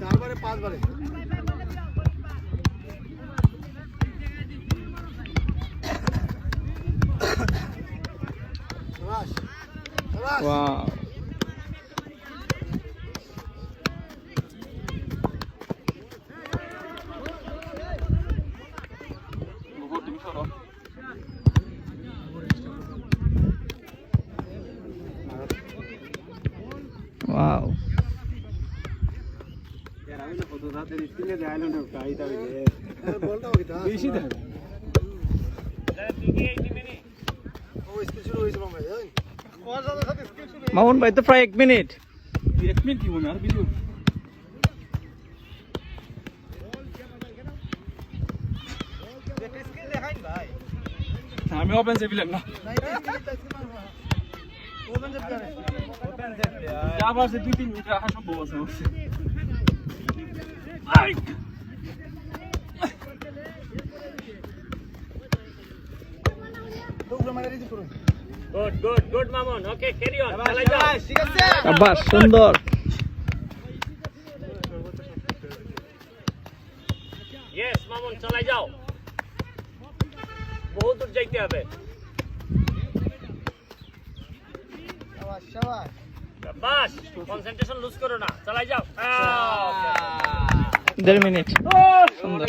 চারবারে পাঁচবারে। সাবাস সাবাস মামুন ভাই তো প্রায় এক মিনিট। এক মিনিট কি মনে আর ভিডিও আমি ওপেন সেভিলেন না। ওপেন জব ওপেন দুই তিন মিনিট রাখা সম্ভব আছে good good good Mamun. Okay carry on চালাই যাও। ঠিক আছে? আব্বাস সুন্দর। ইয়েস মামুন চালাই যাও। বহু দূর যাইতে হবে। বাস কনসেন্ট্রেশন লুজ করো না। চালাই যাও. দেড় মিনিট। সুন্দর।